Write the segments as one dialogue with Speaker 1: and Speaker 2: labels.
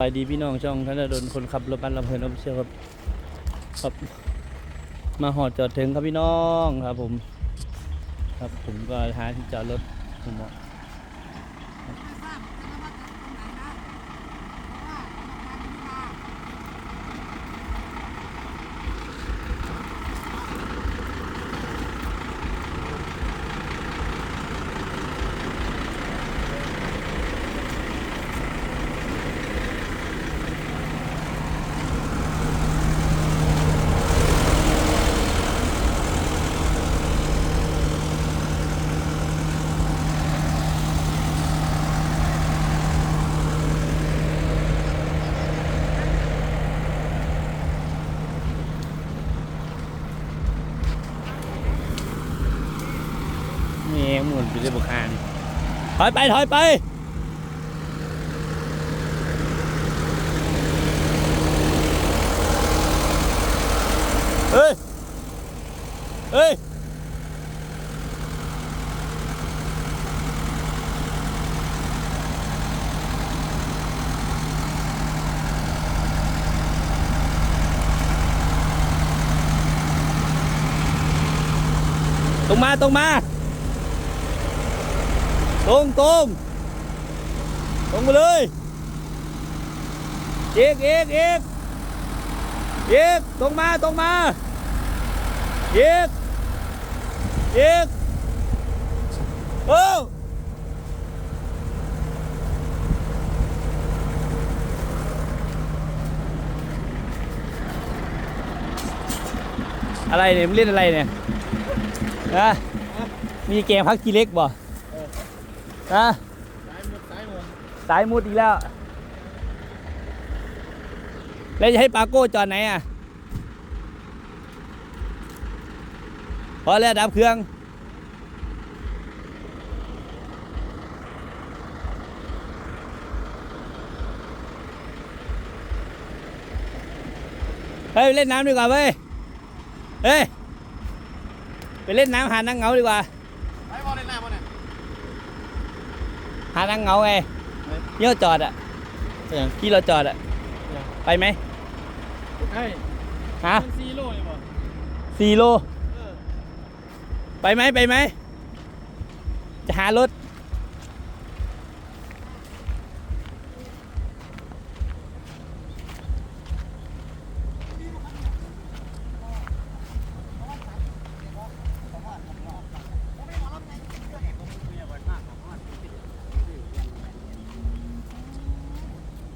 Speaker 1: สวัสดีพี่น้องช่องธนดลคนขับรถบัสลำเพลินออฟเชียครับครับ มาหอดจอดถึงครับพี่น้องครับผม ครับผมก็หาที่จอดรถผมบอก นี่หมุนไปเลยบุคานถอยไปถอยไป เฮ้ย เฮ้ย ตรงตรงตรงตรงตรงมาเลยเอกเอกเอกเอกตรงมาตรงมาเอกเอกเอออะไรเนี่ยมึงเล่นอะไรเนี่ยฮะมีเกมพักกีเล็กบ่ ฮะสายมุดอีกแล้ว แล้วจะให้ปาโก้จอดไหนอะพอแล้วดับเครื่อง เฮ้ยไปเล่นน้ำดีกว่าเว้ย เฮ้ย ไปเล่นน้ำหานั่งเหงาดีกว่า
Speaker 2: ไปบอลในหน้าบอลเนี่ย
Speaker 1: หานั่งเหงาไงเยี่ยวจอดอะที่เราจอดอะ ไปไหม
Speaker 2: เฮ้ย
Speaker 1: ฮะ
Speaker 2: มันซีโร่ยังบอล
Speaker 1: สี่โล
Speaker 2: เออ
Speaker 1: ไปไหมไปไหมจะหารถ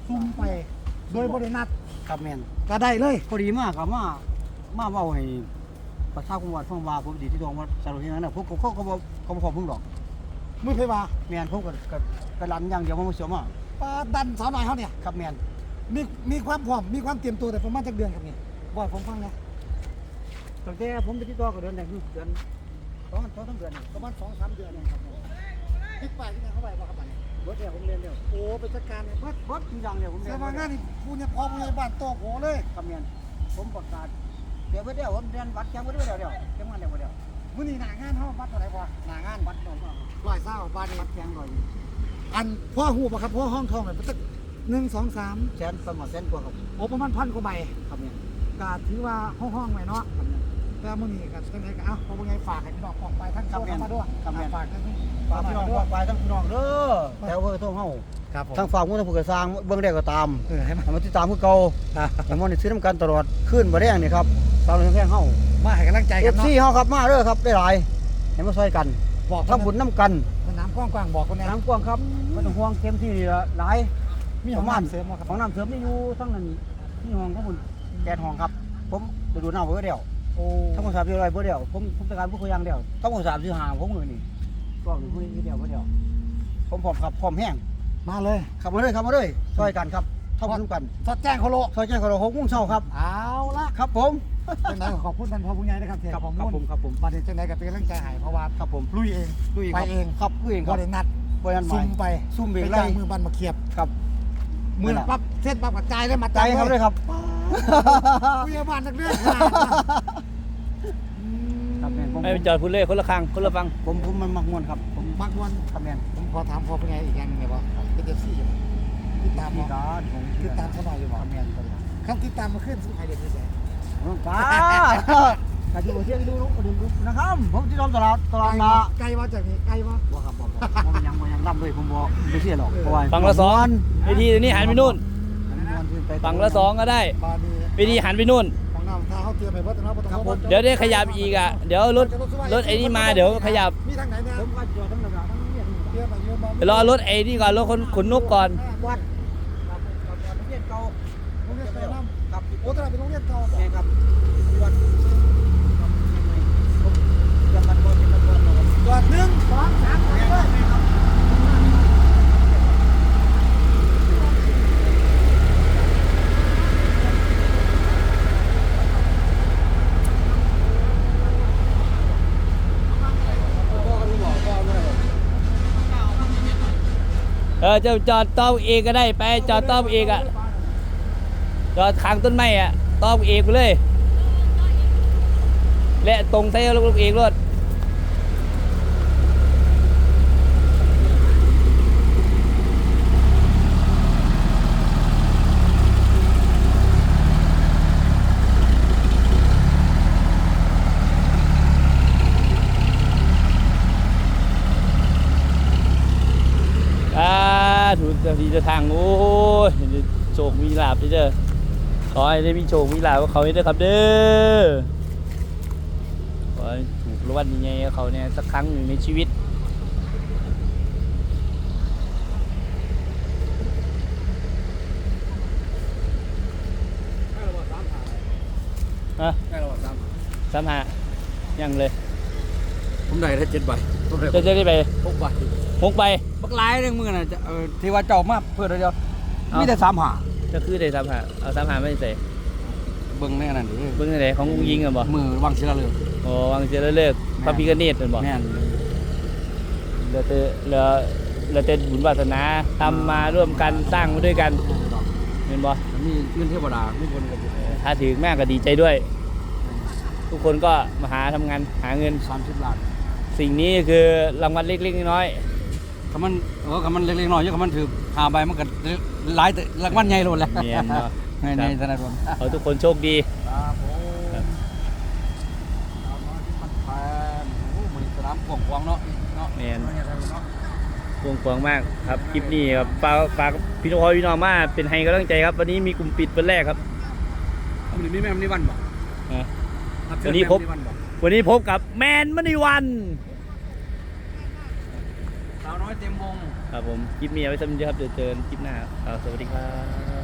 Speaker 3: ซุ่มไป โดยบรินัด
Speaker 4: ครับแม่น
Speaker 3: ก็ได้เลย
Speaker 4: พอดีมากครับมามาเว้าให้ประชาคมวัดฟังว่าผมดีที่ดองว่าสรุปอย่างนั้นน่ะพวกเขาเขาบ่เขาบ่ขอพึ่งดอก
Speaker 3: มือเพว่า
Speaker 4: แม่นผมก็ก็ก็รันอย่างเดียวมันบ่เสียมา
Speaker 3: ปลาดันสาวน้อยเขาเนี่ย
Speaker 4: ครับแม่น
Speaker 3: มีมีความพร้อมมีความเตรียมตัวแต่ประมาณจักเดือนครับนี่บอกผมฟังนะ
Speaker 4: ตั้งแต่ผมไปติดต่อกับเดือนแรกคือเดือนสองสองสามเดือนนี่
Speaker 3: ประมาณสองสามเดือนเองครับติดไปที่ไหนเข้าไปบอกครับบัดนี้
Speaker 4: เบิดแล้วผมเรียนแล้ว
Speaker 3: โอ้ไปจัดการเนี่ย
Speaker 4: เบิดเบิดทุกอย่างแล้วผมเรี
Speaker 3: เสี
Speaker 4: ย
Speaker 3: ย
Speaker 4: น
Speaker 3: มางานนี่ผู้เนี่ยพอผู้ใหญ่บ้านโตโหเลย
Speaker 4: ครับแม่นผมประกาศเดี๋ยวเบิดแล้วผมเรียนวัดแข่งเบิดแล้วเดี๋ยวแข่งมาแล้วเบิดแล้ว
Speaker 3: มื้อนี้หน้างานเฮาบัตรเท่าไหร่พอ
Speaker 4: หน้างานวัดเนาะ
Speaker 3: ร้อยเศร้าบาทนี่
Speaker 4: วัดแข่งก่อน
Speaker 3: อันพ่อหูบ่ครับพ่อห้องทองเนี่ยมันสักหนึ่งสองสาม
Speaker 4: แสนประมาณแสนกว่าครับ
Speaker 3: โอ้ประมาณพันกว่าใบ
Speaker 4: ครับแม่น
Speaker 3: ก็ถือว่าห้องห้องๆไว้เนาะ
Speaker 4: ครับแม่น
Speaker 3: แต่มื้อนี้ก็จังไดก็เอ้าพอผู้ใหญ่ฝากให้พี่น้องออกไปทั้ง
Speaker 4: ครับ
Speaker 3: โซ่
Speaker 4: แม่น
Speaker 3: มาด้วย
Speaker 4: ครับแม่น
Speaker 3: ฝากทั้ง
Speaker 4: ฝากพี่น้อง
Speaker 3: ด้ว
Speaker 4: ฝายกไปทั้งพี่น้องเด้อแถวเบอร์โทรเฮา
Speaker 3: ครับผม
Speaker 4: ทั้งฝากมูลทั้งผู้ก่อสร้างเบิ่งได้ก็ตาม
Speaker 3: เออให้มา
Speaker 4: ให้มันติดตามคือเก่าให้มันได้ซื้อน้ำกันตลอดขึ้นบ่แดงนี่ครับตามเรื่องแพงเฮา
Speaker 3: มาให้กำลังใจ
Speaker 4: เอ
Speaker 3: กัน
Speaker 4: ฟ
Speaker 3: เนาะ
Speaker 4: ซีเฮาครับมาเด้อครับได้หลายให้มาช่วยกัน
Speaker 3: บอก
Speaker 4: ทำบุญน้ำกัน
Speaker 3: สนามกว้างๆบอกคนแนะ
Speaker 4: น้ำกว้างครับบ่ต้องห่วงเต็มที่นี่ละหลาย
Speaker 3: มีห้องน้ำเสริมบ่ครับ
Speaker 4: ของน้ำเสริมนี่อยู่ทั้งนั้นนี่ห้องของคุณแกนห้องครับ ผมไปดูน้ำเบ่เดียว
Speaker 3: โอ้
Speaker 4: ทั้งหมด3เดียวไรเบ่เดียวผมผมต้องการผู้คนอย่างเดียวทั้งหมด3 4 5ผมมือนี่ รอบนี้ผู้นี้เดียวเบ่เดียวผมพร้อมครับพร้อมแห้ง
Speaker 3: มาเลย
Speaker 4: ขับมาเลยขับมาเลยช่วยกันครับทำบุญน้ำกัน
Speaker 3: สอดแจ้งเขาโล
Speaker 4: ช่วยกันคนละ6โมงเช้าครับ
Speaker 3: เอาละ
Speaker 4: ครับผม
Speaker 3: จังไดก็ขอบคุณท่านพ่อผู้ใหญ่นะครับที่ให้
Speaker 4: ครับ
Speaker 3: ข้อ
Speaker 4: ครับ
Speaker 3: มู
Speaker 4: ผ
Speaker 3: ล
Speaker 4: มครับผม
Speaker 3: บัดนี้จังไดก็เป็นกำลังใจให้เพราะว่า
Speaker 4: ครับผม
Speaker 3: ลุยเอง
Speaker 4: ลุย
Speaker 3: ไปเอง
Speaker 4: ครับลุยเองค
Speaker 3: บ่
Speaker 4: รับ
Speaker 3: ได้นัด
Speaker 4: บ่ได้นัดห
Speaker 3: ซุ่
Speaker 4: มาย
Speaker 3: มไป
Speaker 4: ซุ่มเบร
Speaker 3: ไป
Speaker 4: กไล่
Speaker 3: จ้างมือบันมาเขียบ
Speaker 4: ครับ
Speaker 3: มือปั๊บเส้นปั๊บกระจายได้มา
Speaker 4: ใจครับเลยครับ
Speaker 3: ผู้ใหญ่บ้านนักเรียน
Speaker 4: ครับแม่นผม
Speaker 1: ไม่ไปจอดพูดเลยคนละคังคนละฟัง
Speaker 4: ผมผมมันมักม่วนครับผม
Speaker 3: มักวัน
Speaker 4: ครับแม่น
Speaker 3: ผมขอถามพ่อผู้ใหญ่อีกอย่างหนึงเลยว่าเป็นเอฟซี
Speaker 4: ค
Speaker 3: ติดตาม
Speaker 4: ที่
Speaker 3: บ่
Speaker 4: การผม
Speaker 3: ติดตามเขาหน่อยอยู่บ่
Speaker 4: ทำงานกัน
Speaker 3: คำติดตามมาขึ้นสุขายเด็ดที่ไหน
Speaker 4: ป้าการที่ผมเที่ยงดูดูดูนะครับ ผมที่ทำตลาดตลาดละ
Speaker 3: ไกลว่าจากนี้ไกลว่า
Speaker 4: บ่ครับบ่บ่ผมยังบ่ยังรับเลยผมบอกไม่เชื่อหรอกเพราะว่า
Speaker 1: ฝั่งละสองเวทีนี้หันไปนู่นฝั่งละสองก็ได้
Speaker 3: บานี
Speaker 1: เวทีหันไปนู่น
Speaker 3: ของ น้ำท่าเขาเตรียมไปเพื่อจะรับประทาน
Speaker 1: เดี๋ยวได้ขยับอีกอะ เดี๋ยวรถรถไอ้นี่มาเดี๋ยวขยับ
Speaker 3: มีทางไหนเนี่ย
Speaker 4: ผมก็จอดทั้งระดับทั้งเรียน
Speaker 3: เตรียมไปเยอะมา
Speaker 1: เดี๋ยวรอรถไอ้นี่ก่อนรถคนขนนกก่อน
Speaker 4: วัดครับครับครับเรียนเก่า
Speaker 3: โรงเรียนเก่าน้ำ
Speaker 4: ครับ
Speaker 3: โอ้ตลาดเป็นโรงเรียนเก่า
Speaker 4: แม่ครับวัดครับเรียนกันบ่เรียนกันบ่ครับ
Speaker 3: จอดหนึ่งสองสามสี่ เอ
Speaker 1: อจะจอดต้อมเอกก็ได้ไปจอดต้อมเอกอะจอดขางต้นไม้อะต้อมเอกไปเลย และตรงใส่ลูกเอกรถ อ่าถูกที จะทางโอ้ยโชคมีลาบเด้อขอให้ได้มีโชคมีลาบกับเขาเด้อครับเด้อขอให้ถูกรางวัลใหญ่ๆกับเขาเนี่ยสักครั้งหนึ่งในชีวิตฮะ
Speaker 2: ได้แล้วสาม
Speaker 1: สามหายังเลย
Speaker 2: ผมได้ได้เจ็ดใบผมได้
Speaker 1: จะจะได้ไป
Speaker 2: หกใบ
Speaker 1: หกไป
Speaker 4: บักหลายเรื่องมือน่ะจะเออที่ว่าเจ้ามาเพื่อเดียว
Speaker 1: เอ้ามี
Speaker 4: มีแต่สามหา
Speaker 1: จะคือได้สามหาเอาสามหาไม่ใส่
Speaker 4: เบิ่งในอันนั้นดิ
Speaker 1: เบิ่งไหนของกุ้งยิงกันบ่
Speaker 4: มือวางศิลาฤกษ์
Speaker 1: โอ้วางเจริญเลิกพระพิฆเนศเป็นบ่
Speaker 4: แม่น
Speaker 1: เหลือแต่เหลือเหลือแต่บุญวาสนาทำมาร่วมกันสร้างมาด้วยกันเห็นบ่
Speaker 4: มีเงินเทวดามีคนกับ
Speaker 1: ถ้าถึงแม่ก็ดีใจด้วย ทุกคนก็มาหาทำงานหาเงิน
Speaker 4: สามสิบล้าน
Speaker 1: สิ่งนี้คือรางวัลเล็กๆน้อย
Speaker 4: คำมันเออคำมันเล็กๆน้อยๆเยอะคำมันถือหาใบมันก็หลายแต่รางวัลใหญ่โลดแล้ว
Speaker 1: ๆเนียนเนาะ
Speaker 4: ในในธนาคาร
Speaker 1: ขอทุกคนโชคดี
Speaker 4: ครับผมเอามาที่มันแพงโอ้โหมันสนามกว้างๆเนาะเนาะ
Speaker 1: เนียน
Speaker 4: เนาะ
Speaker 1: กวงกวางมากครับคลิปนี้ครับฝากฝากพี่น้องพี่น้องมาเป็นให้กำลังใจครับวันนี้มีกลุ่มปิดวันแรกครับ
Speaker 4: มันมีแม่มนี่วันบ่
Speaker 1: อะวันนี้พบ
Speaker 4: แม่มบ่
Speaker 1: วันนี้พบกับแมนมณีวัน
Speaker 4: สาวน้อย เต็มวง
Speaker 1: ครับผม คลิปนี้เอาไว้สำหรับเดี๋ยวเจอคลิปหน้าครับสวัสดีครับ